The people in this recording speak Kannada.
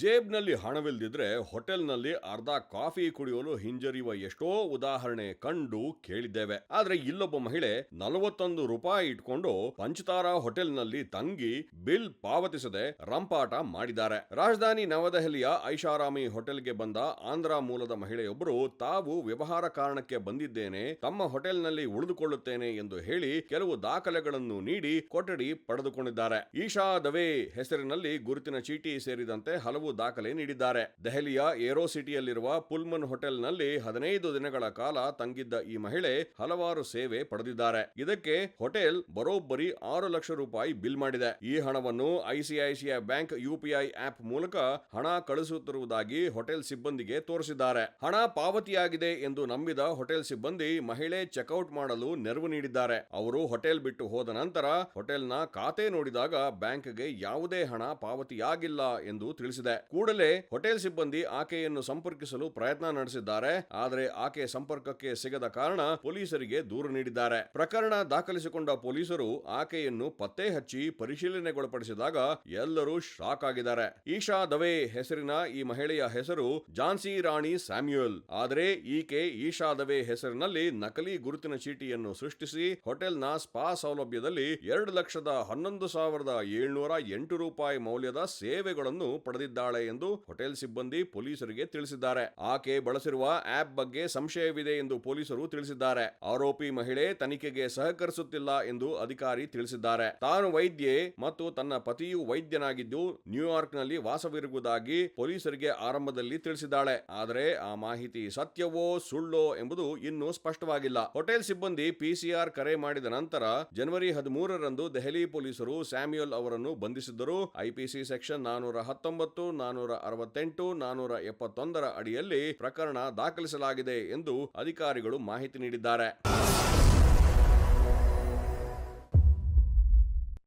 ಜೇಬ್ನಲ್ಲಿ ಹಣವಿಲ್ದಿದ್ರೆ ಹೋಟೆಲ್ನಲ್ಲಿ ಅರ್ಧ ಕಾಫಿ ಕುಡಿಯಲು ಹಿಂಜರಿಯುವ ಎಷ್ಟೋ ಉದಾಹರಣೆ ಕಂಡು ಕೇಳಿದ್ದೇವೆ. ಆದ್ರೆ ಇಲ್ಲೊಬ್ಬ ಮಹಿಳೆ ನಲವತ್ತೊಂದು ರೂಪಾಯಿ ಇಟ್ಕೊಂಡು ಪಂಚತಾರಾ ಹೋಟೆಲ್ನಲ್ಲಿ ತಂಗಿ ಬಿಲ್ ಪಾವತಿಸದೆ ರಂಪಾಟ ಮಾಡಿದ್ದಾರೆ. ರಾಜಧಾನಿ ನವದೆಹಲಿಯ ಐಷಾರಾಮಿ ಹೋಟೆಲ್ಗೆ ಬಂದ ಆಂಧ್ರ ಮೂಲದ ಮಹಿಳೆಯೊಬ್ಬರು ತಾವು ವ್ಯವಹಾರ ಕಾರಣಕ್ಕೆ ಬಂದಿದ್ದೇನೆ, ತಮ್ಮ ಹೋಟೆಲ್ನಲ್ಲಿ ಉಳಿದುಕೊಳ್ಳುತ್ತೇನೆ ಎಂದು ಹೇಳಿ ಕೆಲವು ದಾಖಲೆಗಳನ್ನು ನೀಡಿ ಕೊಠಡಿ ಪಡೆದುಕೊಂಡಿದ್ದಾರೆ. ಈಶಾ ದವೆ ಹೆಸರಿನಲ್ಲಿ ಗುರುತಿನ ಚೀಟಿ ಸೇರಿದಂತೆ ಹಲವು ದಾಖಲೆ ನೀಡಿದ್ದಾರೆ. ದೆಹಲಿಯ ಏರೋ ಸಿಟಿಯಲ್ಲಿರುವ ಪುಲ್ಮನ್ ಹೋಟೆಲ್ನಲ್ಲಿ ಹದಿನೈದು ದಿನಗಳ ಕಾಲ ತಂಗಿದ್ದ ಈ ಮಹಿಳೆ ಹಲವಾರು ಸೇವೆ ಪಡೆದಿದ್ದಾರೆ. ಇದಕ್ಕೆ ಹೋಟೆಲ್ ಬರೋಬ್ಬರಿ ಆರು ಲಕ್ಷ ರೂಪಾಯಿ ಬಿಲ್ ಮಾಡಿದೆ. ಈ ಹಣವನ್ನು ಐಸಿಐಸಿಐ ಬ್ಯಾಂಕ್ ಯುಪಿಐ ಆಪ್ ಮೂಲಕ ಹಣ ಕಳುಹಿಸುತ್ತಿರುವುದಾಗಿ ಹೋಟೆಲ್ ಸಿಬ್ಬಂದಿಗೆ ತೋರಿಸಿದ್ದಾರೆ. ಹಣ ಪಾವತಿಯಾಗಿದೆ ಎಂದು ನಂಬಿದ ಹೋಟೆಲ್ ಸಿಬ್ಬಂದಿ ಮಹಿಳೆ ಚೆಕ್ಔಟ್ ಮಾಡಲು ನೆರವು ನೀಡಿದ್ದಾರೆ. ಅವರು ಹೋಟೆಲ್ ಬಿಟ್ಟು ಹೋದ ನಂತರ ಹೋಟೆಲ್ನ ಖಾತೆ ನೋಡಿದಾಗ ಬ್ಯಾಂಕ್ಗೆ ಯಾವುದೇ ಹಣ ಪಾವತಿಯಾಗಿಲ್ಲ ಎಂದು ತಿಳಿಸಿದೆ. ಕೂಡಲೇ ಹೋಟೆಲ್ ಸಿಬ್ಬಂದಿ ಆಕೆಯನ್ನು ಸಂಪರ್ಕಿಸಲು ಪ್ರಯತ್ನ ನಡೆಸಿದ್ದಾರೆ. ಆದರೆ ಆಕೆ ಸಂಪರ್ಕಕ್ಕೆ ಸಿಗದ ಕಾರಣ ಪೊಲೀಸರಿಗೆ ದೂರು ನೀಡಿದ್ದಾರೆ. ಪ್ರಕರಣ ದಾಖಲಿಸಿಕೊಂಡ ಪೊಲೀಸರು ಆಕೆಯನ್ನು ಪತ್ತೆ ಹಚ್ಚಿ ಪರಿಶೀಲನೆಗೊಳಪಡಿಸಿದಾಗ ಎಲ್ಲರೂ ಶಾಕ್ ಆಗಿದ್ದಾರೆ. ಈಶಾ ದವೆ ಹೆಸರಿನ ಈ ಮಹಿಳೆಯ ಹೆಸರು ಜಾನ್ಸಿ ರಾಣಿ ಸ್ಯಾಮ್ಯುಯಲ್. ಆದರೆ ಈಕೆ ಈಶಾ ದವೆ ಹೆಸರಿನಲ್ಲಿ ನಕಲಿ ಗುರುತಿನ ಚೀಟಿಯನ್ನು ಸೃಷ್ಟಿಸಿ ಹೋಟೆಲ್ನ ಸ್ಪಾ ಸೌಲಭ್ಯದಲ್ಲಿ ಎರಡು ಲಕ್ಷದ ಹನ್ನೊಂದು ಸಾವಿರದ ಏಳ್ನೂರ ಎಂಟು ರೂಪಾಯಿ ಮೌಲ್ಯದ ಸೇವೆಗಳನ್ನು ಎಂದು ಹೋಟೆಲ್ ಸಿಬ್ಬಂದಿ ಪೊಲೀಸರಿಗೆ ತಿಳಿಸಿದ್ದಾರೆ. ಆಕೆ ಬಳಸಿರುವ ಆಪ್ ಬಗ್ಗೆ ಸಂಶಯವಿದೆ ಎಂದು ಪೊಲೀಸರು ತಿಳಿಸಿದ್ದಾರೆ. ಆರೋಪಿ ಮಹಿಳೆ ತನಿಖೆಗೆ ಸಹಕರಿಸುತ್ತಿಲ್ಲ ಎಂದು ಅಧಿಕಾರಿ ತಿಳಿಸಿದ್ದಾರೆ. ತಾನು ವೈದ್ಯೆ ಮತ್ತು ತನ್ನ ಪತಿಯು ವೈದ್ಯನಾಗಿದ್ದು ನ್ಯೂಯಾರ್ಕ್ನಲ್ಲಿ ವಾಸವಿರುವುದಾಗಿ ಪೊಲೀಸರಿಗೆ ಆರಂಭದಲ್ಲಿ ತಿಳಿಸಿದ್ದಾಳೆ. ಆದರೆ ಆ ಮಾಹಿತಿ ಸತ್ಯವೋ ಸುಳ್ಳೋ ಎಂಬುದು ಇನ್ನೂ ಸ್ಪಷ್ಟವಾಗಿಲ್ಲ. ಹೋಟೆಲ್ ಸಿಬ್ಬಂದಿ ಪಿಸಿಆರ್ ಕರೆ ಮಾಡಿದ ನಂತರ ಜನವರಿ ಹದಿಮೂರರಂದು ದೆಹಲಿ ಪೊಲೀಸರು ಸ್ಯಾಮ್ಯುಯಲ್ ಅವರನ್ನು ಬಂಧಿಸಿದ್ದರು. ಐಪಿಸಿ ಸೆಕ್ಷನ್ ನಾನೂರ ಹತ್ತೊಂಬತ್ತು ನಾನೂರ ಅರವತ್ತೆಂಟು ನಾನೂರ ಎಪ್ಪತ್ತೊಂದರ ಅಡಿಯಲ್ಲಿ ಪ್ರಕರಣ ದಾಖಲಿಸಲಾಗಿದೆ ಎಂದು ಅಧಿಕಾರಿಗಳು ಮಾಹಿತಿ ನೀಡಿದ್ದಾರೆ.